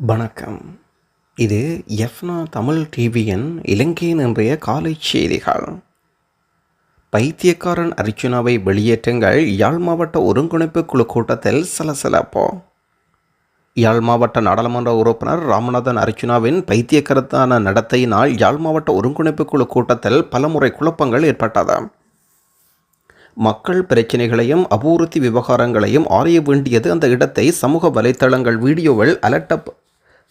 வணக்கம். இது எஃப்னா தமிழ் டிவியின் இலங்கையின் இன்றைய காலை செய்திகள். பைத்தியக்காரன் அர்ஜுனாவை வெளியேற்றுங்கள். யாழ் மாவட்ட ஒருங்கிணைப்பு குழு கூட்டத்தில் சலசலப்போ. யாழ் மாவட்ட நாடாளுமன்ற உறுப்பினர் ராமநாதன் அர்ஜுனாவின் பைத்தியக்கரத்தான நடத்தையினால் யாழ் மாவட்ட ஒருங்கிணைப்பு குழு கூட்டத்தில் பலமுறை குழப்பங்கள் ஏற்பட்டது. மக்கள் பிரச்சினைகளையும் அபூர்த்தி விவகாரங்களையும் ஆராய வேண்டியது அந்த இடத்தை சமூக வலைத்தளங்கள் வீடியோவில் அலட்ட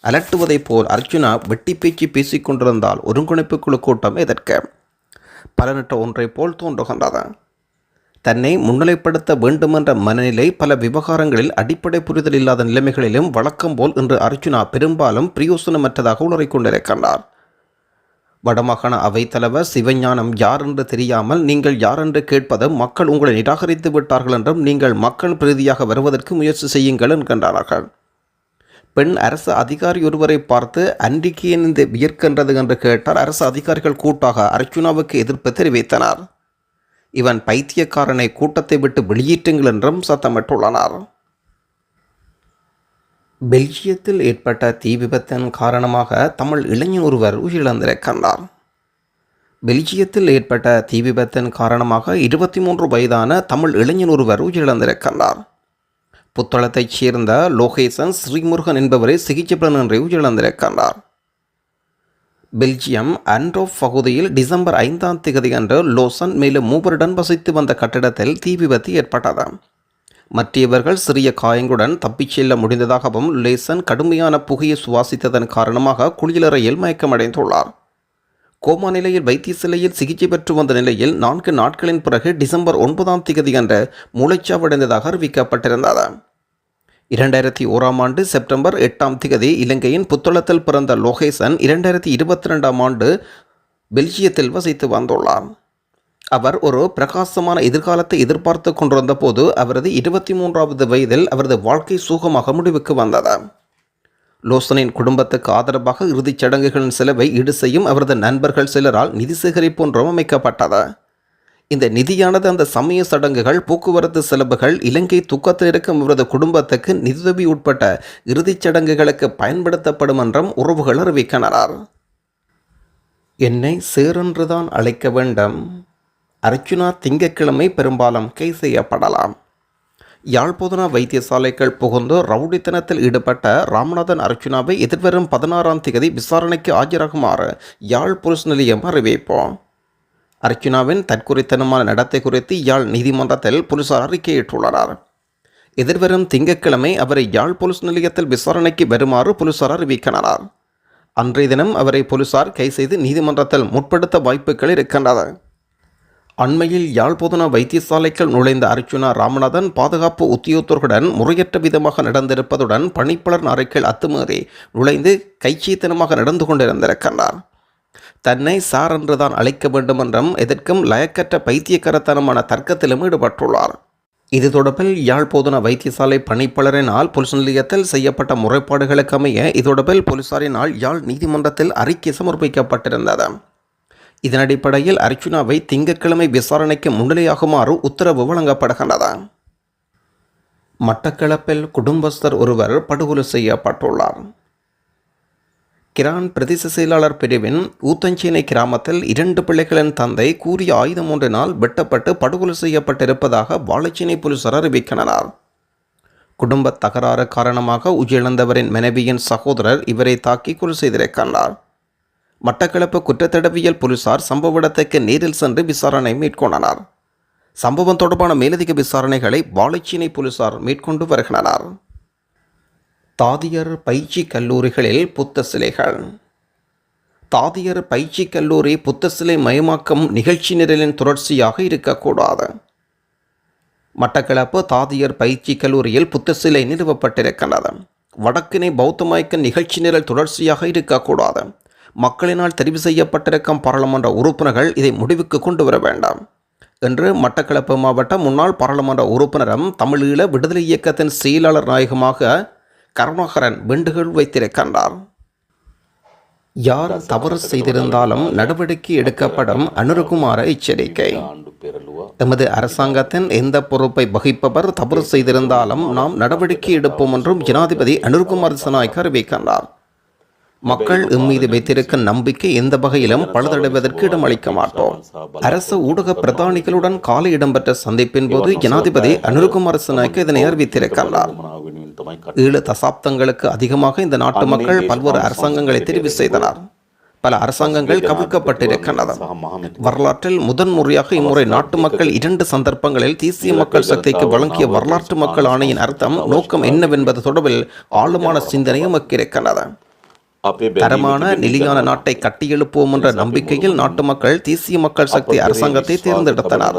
அலட்டுவதைப் போல் அர்ஜுனா வெட்டி பேச்சு பேசிக் கொண்டிருந்தால் ஒருங்கிணைப்பு குழு கூட்டம் எதற்கு? பலனற்ற ஒன்றைப் போல் தோன்றுகின்றது. தன்னை முன்னிலைப்படுத்த வேண்டுமென்ற மனநிலை பல விவகாரங்களில் அடிப்படை புரிதல் இல்லாத நிலைமைகளிலும் வழக்கம் போல் இன்று அர்ஜுனா பெரும்பாலும் பிரயோசனமற்றதாக உளறிக் கொண்டிருக்கின்றார். வடமாகாண அவைத்தலைவர் சிவஞானம் யார் என்று தெரியாமல் நீங்கள் யார் என்று கேட்பதும் மக்கள் உங்களை நிராகரித்து விட்டார்கள் என்றும் நீங்கள் மக்கள் பிரதியாக வருவதற்கு முயற்சி செய்யுங்கள் என்கின்றார்கள். பெண் அரசு அதிகாரி ஒருவரை பார்த்து அன்றைக்கு இந்த வியர்க்கின்றது என்று கேட்டார். அரசு அதிகாரிகள் கூட்டாக அர்ச்சுனாவுக்கு எதிர்ப்பு தெரிவித்தனர். இவன் பைத்தியக்காரனை கூட்டத்தை விட்டு வெளியேற்றுங்கள் என்றும் சத்தமிட்டுள்ளனர். பெல்ஜியத்தில் ஏற்பட்ட தீ விபத்தின் காரணமாக தமிழ் இளைஞர் ஒருவர் உயிரிழந்திருக்கின்றார் பெல்ஜியத்தில் ஏற்பட்ட தீ விபத்தின் காரணமாக இருபத்தி மூன்று வயதான தமிழ் இளைஞர் ஒருவர் உயிரிழந்திருக்கின்றார் புத்தளத்தைச் சேர்ந்த லோகேசன் ஸ்ரீமுருகன் என்பவரை சிகிச்சை பலனின்றி உயிரிழந்திருக்கின்றார் பெல்ஜியம் அன்ரோப் பகுதியில் டிசம்பர் ஐந்தாம் தேதி அன்று லோசன் மேலும் மூவருடன் வசித்து வந்த கட்டிடத்தில் தீ விபத்து ஏற்பட்டது. மற்றவர்கள் சிறிய காயங்களுடன் தப்பிச் செல்ல முடிந்ததாகவும் லேசன் கடுமையான புகையை சுவாசித்ததன் காரணமாக குளியலறையில் மயக்கமடைந்துள்ளார். கோமா நிலையில் வைத்தியசாலையில் சிகிச்சை பெற்று வந்த நிலையில் நான்கு நாட்களின் பிறகு டிசம்பர் ஒன்பதாம் தேதி அன்று மூளைச்சாவடைந்ததாக அறிவிக்கப்பட்டிருந்தது. இரண்டாயிரத்தி ஓராம் ஆண்டு செப்டம்பர் எட்டாம் திகதி இலங்கையின் புத்தளத்தில் பிறந்த லோகேசன் இரண்டாயிரத்தி இருபத்தி ரெண்டாம் ஆண்டு பெல்ஜியத்தில் வசித்து வந்துள்ளார். அவர் ஒரு பிரகாசமான எதிர்காலத்தை எதிர்பார்த்து கொண்டிருந்த போது அவரது இருபத்தி மூன்றாவது வயதில் அவரது வாழ்க்கை சூகமாக முடிவுக்கு வந்தது. லோசனின் குடும்பத்துக்கு ஆதரவாக இறுதிச் சடங்குகளின் செலவை ஈடு செய்யும் அவரது நண்பர்கள் சிலரால் நிதி சேகரிப்பு ஒன்றும் அமைக்கப்பட்டது இந்த நிதியானது அந்த சமய சடங்குகள் போக்குவரத்து செலவுகள் இலங்கை துக்கத்தில் இருக்கும் அவரது குடும்பத்துக்கு நிதியுதவி உட்பட்ட இறுதிச் சடங்குகளுக்கு பயன்படுத்தப்படும் என்றும் உறவுகள் அறிவிக்கின்றனர். என்னை சேரென்றுதான் அழைக்க வேண்டும். அர்ச்சுனா திங்கட்கிழமை பெரும்பாலும் கை செய்யப்படலாம். யாழ்ப்பாண வைத்தியசாலைகள் புகுந்து ரவுடித்தனத்தில் ஈடுபட்ட ராமநாதன் அர்ச்சுனாவை எதிர்வரும் பதினாறாம் தேதி விசாரணைக்கு ஆஜராகுமாறு யாழ் போலீஸ் நிலையம் அறிவிப்போம். அர்ச்சுனாவின் தற்குறித்தனமான நடத்தை குறித்து யாழ் நீதிமன்றத்தில் போலீசார் அறிக்கையிட்டுள்ளனர். எதிர்வரும் திங்கட்கிழமை அவரை யாழ் போலீஸ் நிலையத்தில் விசாரணைக்கு வருமாறு போலீசார் அறிவிக்கின்றனர். அன்றைய தினம் அவரை போலீசார் கை செய்து நீதிமன்றத்தில் முற்படுத்த வாய்ப்புகள் இருக்கின்றன. அண்மையில் யாழ்ப்பாண வைத்தியசாலைக்குள் நுழைந்த அர்ச்சுனா ராமநாதன் பாதுகாப்பு உத்தியோகத்தர்களுடன் முறையற்ற விதமாக நடந்திருப்பதுடன் பணிப்பாளர் அறைக்குள் அத்துமீறி நுழைந்து கைச்சீத்தனமாக நடந்து கொண்டிருந்திருக்கின்றார். தன்னை சார் என்றுதான் அழைக்க வேண்டும் என்றும் எதற்கும் லயக்கற்ற பைத்தியக்கரத்தனமான தர்க்கத்திலும் ஈடுபட்டுள்ளார். இது தொடர்பில் யாழ்ப்பாண வைத்தியசாலை பணிப்பாளரினால் பொலிஸ் நிலையத்தில் செய்யப்பட்ட முறைப்பாடுகளுக்கமைய இது தொடர்பில் போலீசாரினால் யாழ் நீதிமன்றத்தில் அறிக்கை சமர்ப்பிக்கப்பட்டிருந்தது. இதன் அடிப்படையில் அர்ச்சுனாவை திங்கட்கிழமை விசாரணைக்கு முன்னிலையாகுமாறு உத்தரவு வழங்கப்படுகின்றது. மட்டக்களப்பில் குடும்பஸ்தர் ஒருவர் படுகொலை செய்யப்பட்டுள்ளார். கிரான் பிரதேச செயலாளர் பிரிவின் ஊத்தஞ்சேனை கிராமத்தில் இரண்டு பிள்ளைகளின் தந்தை கூறிய ஆயுதம் ஒன்றினால் வெட்டப்பட்டு படுகொலை செய்யப்பட்டிருப்பதாக வாழைச்சேனை போலீசார் அறிவிக்கின்றனர். குடும்ப தகராறு காரணமாக உயிரிழந்தவரின் மனைவியின் சகோதரர் இவரை தாக்கி கொலை செய்திருக்கின்றார். மட்டக்களப்பு குற்றத்தடவியல் போலீசார் சம்பவ இடத்துக்கு நேரில் சென்று விசாரணை மேற்கொண்டனர். சம்பவம் தொடர்பான மேலதிக விசாரணைகளை வாழைச்சீனை போலீசார் மேற்கொண்டு வருகின்றனர். தாதியர் பயிற்சி கல்லூரிகளில் புத்த சிலைகள். தாதியர் பயிற்சி கல்லூரி புத்த சிலை மயமாக்கம் நிகழ்ச்சி நிரலின் தொடர்ச்சியாக இருக்கக்கூடாது. மட்டக்களப்பு தாதியர் பயிற்சி கல்லூரியில் புத்த சிலை நிறுவப்பட்டிருக்கின்றது. வடக்கினை பௌத்தமயக்க நிகழ்ச்சி நிரல் தொடர்ச்சியாக இருக்கக்கூடாது. மக்களினால் தெரிவு செய்யப்பட்டிருக்கும் பாராளுமன்ற உறுப்பினர்கள் இதை முடிவுக்கு கொண்டு வர வேண்டாம் என்று மட்டக்களப்பு மாவட்ட முன்னாள் பாராளுமன்ற உறுப்பினரும் தமிழீழ விடுதலை இயக்கத்தின் செயலாளர் நாயகமாக கருணாகரன் வேண்டுகோள் வைத்திருக்கின்றார். யார் தவறு செய்திருந்தாலும் நடவடிக்கை எடுக்கப்படும் அனுருகுமார எச்சரிக்கை. எமது அரசாங்கத்தின் எந்த பொறுப்பை வகிப்பவர் தவறு செய்திருந்தாலும் நாம் நடவடிக்கை எடுப்போம் என்றும் ஜனாதிபதி அனுர்குமார் சனாய்க் அறிவிக்கின்றார். மக்கள் இம்மீது வைத்திருக்கும் நம்பிக்கை எந்த வகையிலும் பழுதடைவதற்கு இடம் அளிக்க மாட்டோம் அரசு ஊடக பிரதானிகளுடன் காலை இடம்பெற்ற சந்திப்பின் போது ஜனாதிபதி அனுருகுமார் சினாய்க்கு இதனை அறிவித்திருக்கிறார் ஏழு தசாப்தங்களுக்கு அதிகமாக இந்த நாட்டு மக்கள் பல்வேறு அரசாங்கங்களை தெரிவு செய்தனர். பல அரசாங்கங்கள் கவிழ்க்கப்பட்டிருக்கின்றன. வரலாற்றில் முதன்முறையாக இம்முறை நாட்டு மக்கள் இரண்டு சந்தர்ப்பங்களில் தேசிய மக்கள் சக்திக்கு வழங்கிய வரலாற்று மக்கள் ஆணையின் அர்த்தம் நோக்கம் என்னவென்பது தொடர்பில் ஆழமான சிந்தனையும் அமைக்கிருக்கின்றது தரமான நெலியான நாட்டை கட்டியெழுப்போம் என்ற நம்பிக்கையில் நாட்டு மக்கள் தேசிய மக்கள் சக்தி அரசாங்கத்தை தேர்ந்தெடுத்தனர்.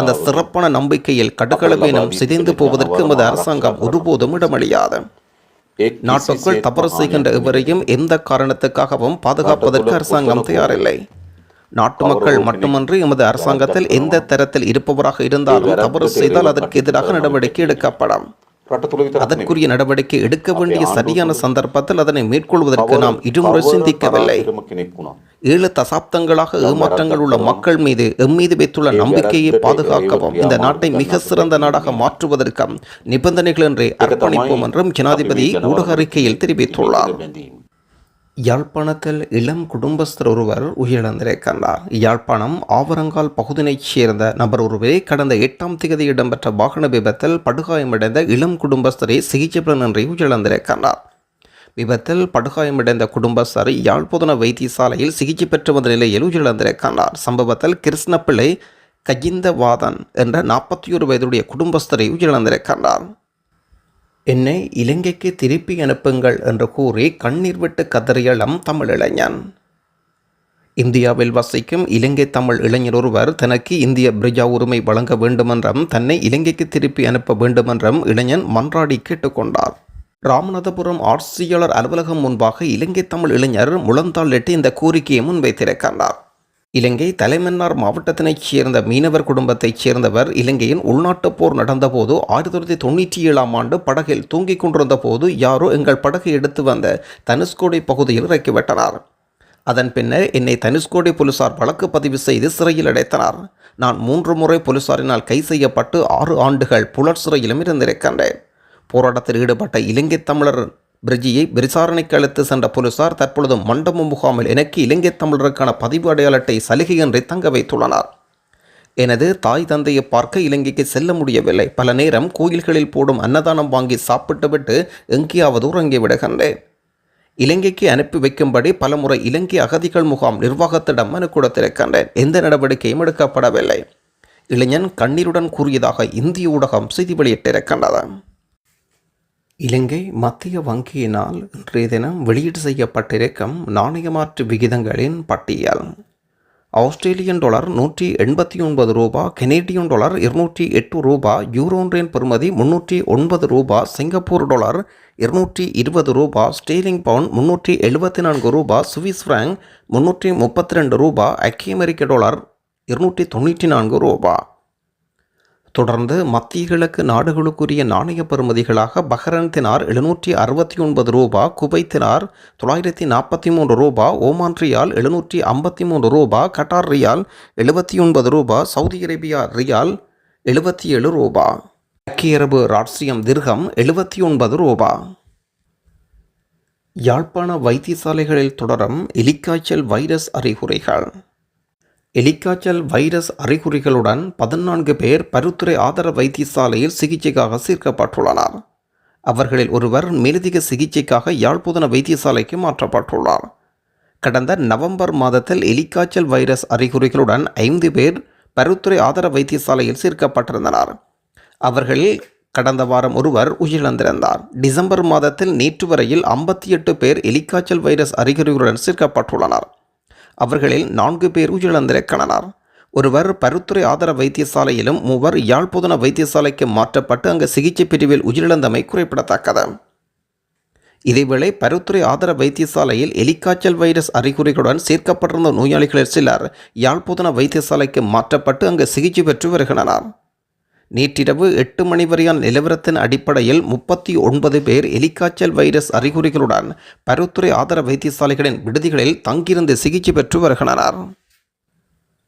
அந்த சிறப்பான நம்பிக்கையில் கடுகளவேனும் சிதைந்து போவதற்கு எமது அரசாங்கம் ஒருபோதும் இடமளியாது நாட்டுக்குள் தவறு செய்கின்ற எவரையும் எந்த காரணத்துக்காகவும் பாதுகாப்பதற்கு அரசாங்கம் தயாரில்லை. நாட்டு மக்கள் மட்டுமன்றி எமது அரசாங்கத்தில் எந்த தரத்தில் இருப்பவராக இருந்தாலும் தவறு செய்தால் அதற்கு எதிராக நடவடிக்கை எடுக்கப்படும். அதற்குரிய நடவடிக்கை எடுக்க வேண்டிய சரியான சந்தர்ப்பத்தில் அதனை மேற்கொள்வதற்கு நாம் இருமுறை சிந்திக்கவில்லை. ஏழு தசாப்தங்களாக ஏமாற்றங்கள் உள்ள மக்கள் மீது எம்மீது வைத்துள்ள நம்பிக்கையை பாதுகாக்கவும் இந்த நாட்டை மிக சிறந்த நாடாக மாற்றுவதற்கும் நிபந்தனைகள் என்றே அர்ப்பணிப்போம் என்றும் ஜனாதிபதி ஊடக அறிக்கையில் தெரிவித்துள்ளார். யாழ்ப்பாணத்தில் இளம் குடும்பஸ்தர் ஒருவர் உயிரிழந்திருக்கின்றார் யாழ்ப்பாணம் ஆவரங்கால் பகுதியைச் சேர்ந்த நபர் ஒருவரே கடந்த எட்டாம் தேதி இடம்பெற்ற வாகன விபத்தில் படுகாயமடைந்த இளம் குடும்பஸ்தரை சிகிச்சை பலனின்றி உயிரிழந்திருக்கின்றார் விபத்தில் படுகாயமடைந்த குடும்பஸ்தர் யாழ்ப்புதன வைத்தியசாலையில் சிகிச்சை பெற்று வந்த நிலையில் உயிரிழந்திருக்கின்றார் சம்பவத்தில் கிருஷ்ணப்பிள்ளை கஜிந்தவாதன் என்ற நாற்பத்தி ஒரு வயதுடைய குடும்பஸ்தரை உயிரிழந்திருக்கின்றார் என்னை இலங்கைக்கு திருப்பி அனுப்புங்கள் என்று கூறி கண்ணீர் விட்டு கதறியளம் தமிழ் இளைஞன். இந்தியாவில் வசிக்கும் இலங்கை தமிழ் இளைஞர் ஒருவர் தனக்கு இந்திய பிரஜா உரிமை வழங்க வேண்டுமென்றும் தன்னை இலங்கைக்கு திருப்பி அனுப்ப வேண்டுமென்றும் இளைஞன் மன்றாடி கேட்டுக்கொண்டார். ராமநாதபுரம் ஆட்சியாளர் அலுவலகம் முன்பாக இலங்கை தமிழ் இளைஞர் முழந்தாளிட்டு இந்த கோரிக்கையை முன்வைத்திருக்கின்றார். இலங்கை தலைமன்னார் மாவட்டத்தினைச் சேர்ந்த மீனவர் குடும்பத்தைச் சேர்ந்தவர் இலங்கையின் உள்நாட்டுப் போர் நடந்தபோது ஆயிரத்தி தொள்ளாயிரத்தி தொண்ணூற்றி ஏழாம் ஆண்டு படகில் தூங்கிக் கொண்டிருந்த போது யாரோ எங்கள் படகை எடுத்து வந்த தனுஷ்கோடி பகுதியில் இறக்கிவிட்டனர் அதன் பின்னர் என்னை தனுஷ்கோடி போலீசார் வழக்கு பதிவு செய்து சிறையில் அடைத்தனர். நான் மூன்று முறை போலீசாரினால் கை செய்யப்பட்டு ஆறு ஆண்டுகள் புலர் சிறையிலும் இருந்திருக்கின்றேன். போராட்டத்தில் ஈடுபட்ட இலங்கை தமிழர் பிரிஜியை விசாரணைக்கு அழைத்து சென்ற போலீசார் தற்பொழுது மண்டபம் முகாமில் எனக்கு இலங்கை தமிழருக்கான பதிவு அடையாள அட்டை சலுகையின்றி தங்க வைத்துள்ளனர். எனது தாய் தந்தையை பார்க்க இலங்கைக்கு செல்ல முடியவில்லை. பல நேரம் கோயில்களில் போடும் அன்னதானம் வாங்கி சாப்பிட்டுவிட்டு எங்கேயாவது உறங்கி விடுகின்றேன். இலங்கைக்கு அனுப்பி வைக்கும்படி பலமுறை இலங்கை அகதிகள் முகாம் நிர்வாகத்திடம் மனு கொடுத்திருக்கின்றேன். எந்த நடவடிக்கையும் எடுக்கப்படவில்லை. இளைஞன் கண்ணீருடன் கூறியதாக இந்திய ஊடகம் செய்தி வெளியிட்டிருக்கின்றது. இலங்கை மத்திய வங்கியினால் இன்றைய தினம் வெளியீடு செய்யப்பட்டிருக்கும் நாணய மாற்று விகிதங்களின் பட்டியல். ஆஸ்திரேலியன் டாலர் நூற்றி எண்பத்தி ஒன்பது ரூபா கெனேடியன் டாலர் இருநூற்றி எட்டு ரூபா யூரோன்றின் பெறுமதி முன்னூற்றி ஒன்பது ரூபா சிங்கப்பூர் டாலர் இருநூற்றி இருபது ரூபா ஸ்டீலிங் பவுண்ட் முன்னூற்றி எழுபத்தி நான்கு ரூபா சுவிஸ் ஃப்ராங்க் முன்னூற்றி முப்பத்தி ரெண்டு ரூபா அமெரிக்க டாலர் இருநூற்றி தொண்ணூற்றி நான்கு ரூபா. தொடர்ந்து மத்திய கிழக்கு நாடுகளுக்குரிய நாணய பெறுமதிகளாக பஹ்ரைன் தினார் எழுநூற்றி அறுபத்தி ஒன்பது ரூபா குவைத் தினார் தொள்ளாயிரத்தி நாற்பத்தி மூன்று ரூபா ஓமான் ரியால் எழுநூற்றி ஐம்பத்தி மூன்று ரூபா கட்டார் ரியால் எழுபத்தி ஒன்பது ரூபா சவுதி அரேபியா ரியால் எழுபத்தி ஏழு ரூபா. ஐக்கிய அரபு ராட்சியம் திர்கம் எழுபத்தி ஒன்பது ரூபா. யாழ்ப்பாண வைத்தியசாலைகளில் தொடரும் எலிக்காய்ச்சல் வைரஸ் அறிகுறிகள். எலிக்காய்ச்சல் வைரஸ் அறிகுறிகளுடன் பதினான்கு பேர் பருத்துறை ஆதார வைத்தியசாலையில் சிகிச்சைக்காக சேர்க்கப்பட்டுள்ளனர். அவர்களில் ஒருவர் மேலதிக சிகிச்சைக்காக யாழ்ப்புதன வைத்தியசாலைக்கு மாற்றப்பட்டுள்ளார். கடந்த நவம்பர் மாதத்தில் எலிக்காய்ச்சல் வைரஸ் அறிகுறிகளுடன் ஐந்து பேர் பருத்துறை ஆதார வைத்தியசாலையில் சேர்க்கப்பட்டிருந்தனர். அவர்களில் கடந்த வாரம் ஒருவர் உயிரிழந்திருந்தார். டிசம்பர் மாதத்தில் நேற்று வரையில் ஐம்பத்தி எட்டு பேர் எலிக்காய்ச்சல் வைரஸ் அறிகுறிகளுடன் சேர்க்கப்பட்டுள்ளனர். அவர்களில் நான்கு பேர் உயிரிழந்திருக்கின்றனர் ஒருவர் பருத்துறை ஆதார வைத்தியசாலையிலும் மூவர் யாழ்ப்புதன வைத்தியசாலைக்கு மாற்றப்பட்டு அங்கு சிகிச்சை பிரிவில் உயிரிழந்தமை குறிப்பிடத்தக்கது. இதேவேளை பருத்துறை ஆதார வைத்தியசாலையில் எலிக்காய்ச்சல் வைரஸ் அறிகுறிகளுடன் சேர்க்கப்பட்டிருந்த நோயாளிகளில் சிலர் யாழ்ப்புதன வைத்தியசாலைக்கு மாற்றப்பட்டு அங்கு சிகிச்சை பெற்று வருகின்றனர். நேற்றிரவு எட்டு மணி வரையான நிலவரத்தின் அடிப்படையில் முப்பத்தி ஒன்பது பேர் எலிக்காய்ச்சல் வைரஸ் அறிகுறிகளுடன் பருத்துறை ஆதார வைத்தியசாலைகளின் விடுதிகளில் தங்கியிருந்து சிகிச்சை பெற்று வருகின்றனர்.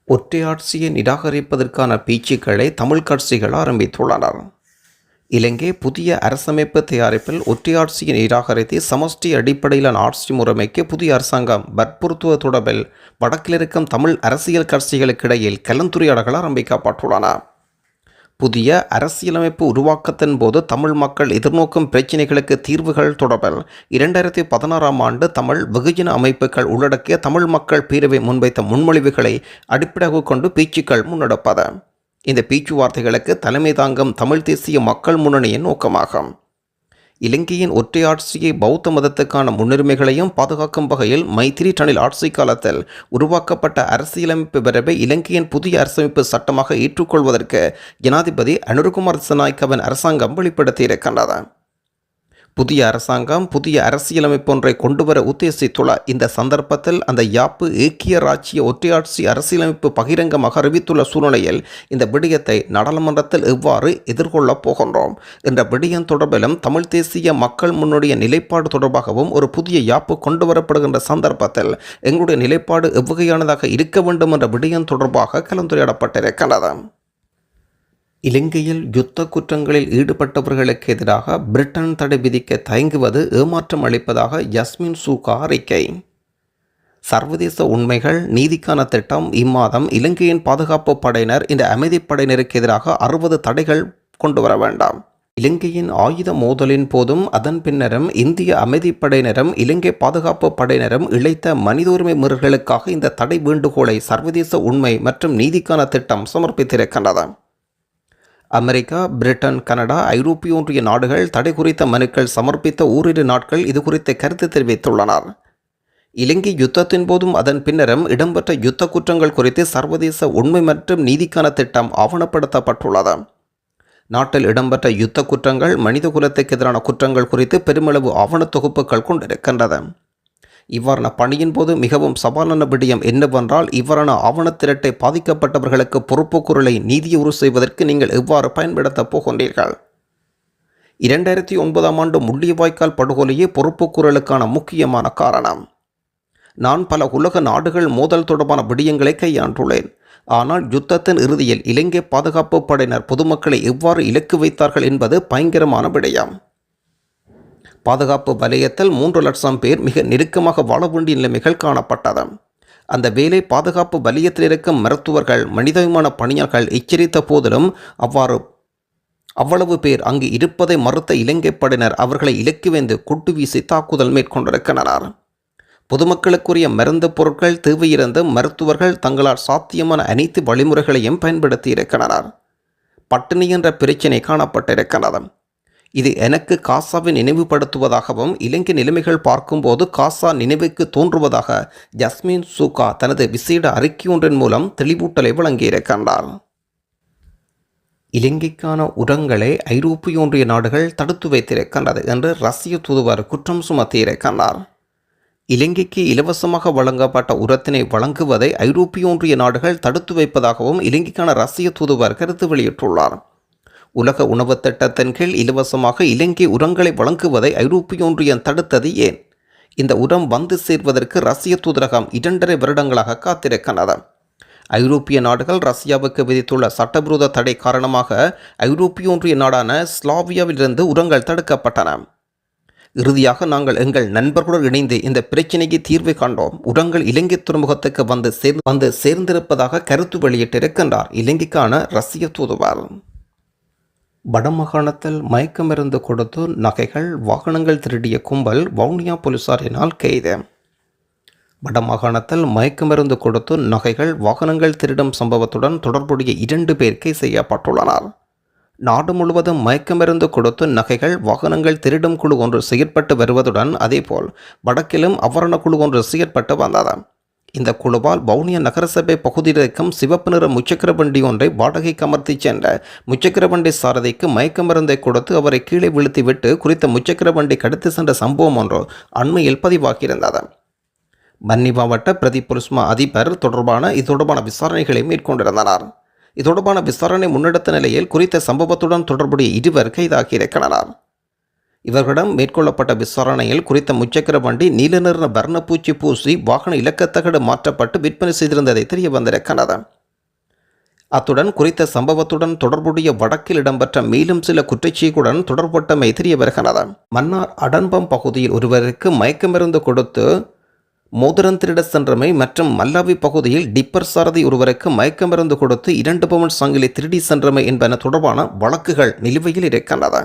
ஒற்றையாட்சியை நிராகரிப்பதற்கான பேச்சுக்களை தமிழ் கட்சிகள் ஆரம்பித்துள்ளனர். இலங்கை புதிய அரசமைப்பு தயாரிப்பில் ஒற்றையாட்சியை நிராகரித்து சமஷ்டி அடிப்படையிலான ஆட்சி முறைமைக்கு புதிய அரசாங்கம் வற்புறுத்துவது தொடர்பில் வடக்கில் இருக்கும் தமிழ் அரசியல் கட்சிகளுக்கிடையில் கலந்துரையாடல்கள் ஆரம்பிக்கப்பட்டுள்ளன. புதிய அரசியலமைப்பு உருவாக்கத்தின் போது தமிழ் மக்கள் எதிர்நோக்கும் பிரச்சினைகளுக்கு தீர்வுகள் தொடர்பில் இரண்டாயிரத்தி பதினாறாம் ஆண்டு தமிழ் வெகுஜன அமைப்புகள் உள்ளடக்கிய தமிழ் மக்கள் பேரவை முன்வைத்த முன்மொழிவுகளை அடிப்படையாக கொண்டு பேச்சுக்கள் முன்னெடுப்பது. இந்த பேச்சுவார்த்தைகளுக்கு தலைமை தாங்கும் தமிழ் தேசிய மக்கள் முன்னணியின் நோக்கமாகும். இலங்கையின் ஒற்றை ஆட்சியை பௌத்த மதத்துக்கான முன்னுரிமைகளையும் பாதுகாக்கும் வகையில் மைத்திரி டனில் ஆட்சி காலத்தில் உருவாக்கப்பட்ட அரசியலமைப்பு வரைவை இலங்கையின் புதிய அரசமைப்பு சட்டமாக ஏற்றுக்கொள்வதற்கு ஜனாதிபதி அனுருகுமார் திசநாயக்கவின் அரசாங்கம் வெளிப்படுத்தியிருக்கின்றது. புதிய அரசாங்கம் புதிய அரசியலமைப்பு ஒன்றை கொண்டுவர உத்தேசித்துள்ள இந்த சந்தர்ப்பத்தில் அந்த யாப்பு ஏக்கிய ராச்சிய ஒற்றையாட்சி அரசியலமைப்பு பகிரங்கமாக அறிவித்துள்ள சூழ்நிலையில் இந்த விடயத்தை நாடாளுமன்றத்தில் எவ்வாறு எதிர்கொள்ளப் போகின்றோம் என்ற விடயம் தொடர்பிலும் தமிழ் தேசிய மக்கள் முன்னுடைய நிலைப்பாடு தொடர்பாகவும் ஒரு புதிய யாப்பு கொண்டு வரப்படுகின்ற சந்தர்ப்பத்தில் எங்களுடைய நிலைப்பாடு எவ்வகையானதாக இருக்க வேண்டும் என்ற விடயம் தொடர்பாக கலந்துரையாடப்பட்டிருக்கின்றது. இலங்கையில் யுத்த குற்றங்களில் ஈடுபட்டவர்களுக்கு எதிராக பிரிட்டன் தடை விதிக்க தயங்குவது ஏமாற்றம் அளிப்பதாக யஸ்மின் சூகா அறிக்கை. சர்வதேச உண்மைகள் நீதிக்கான திட்டம் இம்மாதம் இலங்கையின் பாதுகாப்பு படையினர் இந்த அமைதிப்படையினருக்கு எதிராக அறுபது தடைகள் கொண்டு வர வேண்டாம். இலங்கையின் ஆயுத மோதலின் போதும் அதன் பின்னரும் இந்திய அமைதிப்படையினரும் இலங்கை பாதுகாப்பு படையினரும் இழைத்த மனித உரிமை மீறல்களுக்காக இந்த தடை வேண்டுகோளை சர்வதேச உண்மை மற்றும் நீதிக்கான திட்டம் சமர்ப்பித்திருக்கின்றது அமெரிக்கா பிரிட்டன் கனடா ஐரோப்பிய ஒன்றிய நாடுகள் தடை குறித்த மனுக்கள் சமர்ப்பித்த ஓரிரு நாட்கள் இது குறித்த கருத்து தெரிவித்துள்ளனர். இலங்கை யுத்தத்தின் போதும் அதன் பின்னரும் இடம்பெற்ற யுத்த குற்றங்கள் குறித்து சர்வதேச உண்மை மற்றும் நீதிக்கான திட்டம் ஆவணப்படுத்தப்பட்டுள்ளது. நாட்டில் இடம்பெற்ற யுத்த குற்றங்கள் மனித குலத்துக்கு எதிரான குற்றங்கள் குறித்து பெருமளவு ஆவண தொகுப்புகள் கொண்டிருக்கின்றது இவ்வாறான பணியின் போது மிகவும் சவாலான விடயம் என்னவென்றால் இவ்வாறான ஆவணத்திரட்டை பாதிக்கப்பட்டவர்களுக்கு பொறுப்புக்குரலை நீதியுறு செய்வதற்கு நீங்கள் எவ்வாறு பயன்படுத்தப் போகின்றீர்கள்? இரண்டாயிரத்தி ஒன்பதாம் ஆண்டு முள்ளிவாய்க்கால் படுகொலையே பொறுப்புக்குரலுக்கான முக்கியமான காரணம். நான் பல உலக நாடுகள் மோதல் தொடர்பான விடயங்களை கையாண்டுள்ளேன். ஆனால் யுத்தத்தின் இறுதியில் இலங்கை பாதுகாப்பு படையினர் பொதுமக்களை எவ்வாறு இலக்கு வைத்தார்கள் என்பது பயங்கரமான விடயம். பாதுகாப்பு வலயத்தில் மூன்று லட்சம் பேர் மிக நெருக்கமாக வாழ வேண்டிய நிலைமைகள் காணப்பட்டது. அந்த வேலை பாதுகாப்பு வலயத்தில் இருக்கும் மருத்துவர்கள் மனிதமான பணியாளர்கள் எச்சரித்த போதிலும் அவ்வாறு அவ்வளவு பேர் அங்கு இருப்பதை மறுத்த இலங்கை படையினர் அவர்களை இலக்கு வைந்து குட்டு வீசி தாக்குதல் மேற்கொண்டிருக்கின்றனர். பொதுமக்களுக்குரிய மருந்து பொருட்கள் தேவையிருந்து மருத்துவர்கள் தங்களால் சாத்தியமான அனைத்து வழிமுறைகளையும் பயன்படுத்தி இருக்கின்றனர் பட்டினி என்ற பிரச்சினை காணப்பட்டிருக்கிறது. இது எனக்கு காசாவை நினைவுபடுத்துவதாகவும் இலங்கை நிலைமைகள் பார்க்கும்போது காசா நினைவுக்கு தோன்றுவதாக ஜஸ்மின் சூகா தனது விசேட அறிக்கை ஒன்றின் மூலம் தெளிவூட்டலை வழங்கியிருக்கின்றார். இலங்கைக்கான உரங்களை ஐரோப்பிய ஒன்றிய நாடுகள் தடுத்து வைத்திருக்கின்றது என்று ரஷ்ய தூதுவர் குற்றம் சுமத்தியிருக்கின்றார். இலங்கைக்கு இலவசமாக வழங்கப்பட்ட உரத்தினை வழங்குவதை ஐரோப்பிய ஒன்றிய நாடுகள் தடுத்து வைப்பதாகவும் இலங்கைக்கான ரஷ்ய தூதுவர் கருத்து வெளியிட்டுள்ளார். உலக உணவு திட்டத்தின் கீழ் இலவசமாக இலங்கை உரங்களை வழங்குவதை ஐரோப்பிய ஒன்றியம் தடுத்தது ஏன்? இந்த உரம் வந்து சேர்வதற்கு ரஷ்ய தூதரகம் இரண்டரை வருடங்களாக காத்திருக்கின்றது ஐரோப்பிய நாடுகள் ரஷ்யாவுக்கு விதித்துள்ள சட்டவிரோத தடை காரணமாக ஐரோப்பிய ஒன்றிய நாடான ஸ்லாவியாவிலிருந்து உரங்கள் தடுக்கப்பட்டன. இறுதியாக நாங்கள் எங்கள் நண்பர்களுடன் இணைந்து இந்த பிரச்சினைக்கு தீர்வு கண்டோம். உரங்கள் இலங்கை துறைமுகத்துக்கு வந்து சேர் வந்து சேர்ந்திருப்பதாக கருத்து வெளியிட்டிருக்கின்றார் இலங்கைக்கான ரஷ்ய தூதுவர். வடமாகாணத்தில் மயக்கமருந்து கொடுத்து நகைகள் வாகனங்கள் திருடிய கும்பல் வவுனியா போலீசாரினால் கைது. வடமாகாணத்தில் மயக்கமருந்து கொடுத்து நகைகள் வாகனங்கள் திருடும் சம்பவத்துடன் தொடர்புடைய இரண்டு பேர் கை செய்யப்பட்டுள்ளனர். நாடு முழுவதும் மயக்கமருந்து கொடுத்து நகைகள் வாகனங்கள் திருடும் குழு ஒன்று செயற்பட்டு வருவதுடன் அதேபோல் வடக்கிலும் அவ்வரண குழு ஒன்று செயற்பட்டு வந்தது. இந்த குழுவால் வவுனியா நகரசபை பகுதியில் இருக்கும் சிவப்பு நிற முச்சக்கர வண்டி ஒன்றை வாடகைக்கு அமர்த்தி சென்ற முச்சக்கர வண்டி சாரதிக்கு மயக்க மருந்தை கொடுத்து அவரை கீழே வீழ்த்திவிட்டு குறித்த முச்சக்கர வண்டி கடத்தி சென்ற சம்பவம் ஒன்று அண்மையில் பதிவாகியிருந்தது. பன்னி மாவட்ட பிரதி புலிஸ்மா அதிபர் தொடர்பான இது தொடர்பான விசாரணைகளை மேற்கொண்டிருந்தனர். இது தொடர்பான விசாரணை முன்னெடுத்த நிலையில் குறித்த சம்பவத்துடன் தொடர்புடைய இருவர் கைதாகியிருக்கின்றனர் இவர்களிடம் மேற்கொள்ளப்பட்ட விசாரணையில் குறித்த முச்சக்கர வண்டி நீல நிற வர்ணப்பூச்சி பூசி வாகன இலக்கத்தகடு மாற்றப்பட்டு விற்பனை செய்திருந்ததை தெரிய வந்திருக்கிறது அத்துடன் குறித்த சம்பவத்துடன் தொடர்புடைய வடக்கில் இடம்பெற்ற மேலும் சில குற்றச்செய்களுடன் தொடர்பட்டமை தெரிய வருகிறது மன்னார் அடன்பம் பகுதியில் ஒருவருக்கு மயக்கமருந்து கொடுத்து மோதிரம் திருட சென்றமை மற்றும் மல்லாவி பகுதியில் டிப்பர் சாரதி ஒருவருக்கு மயக்கமருந்து கொடுத்து இரண்டு பவுன் சங்கிலி திருடி சென்றமை என்பன தொடர்பான வழக்குகள் நிலுவையில் இருக்கின்றன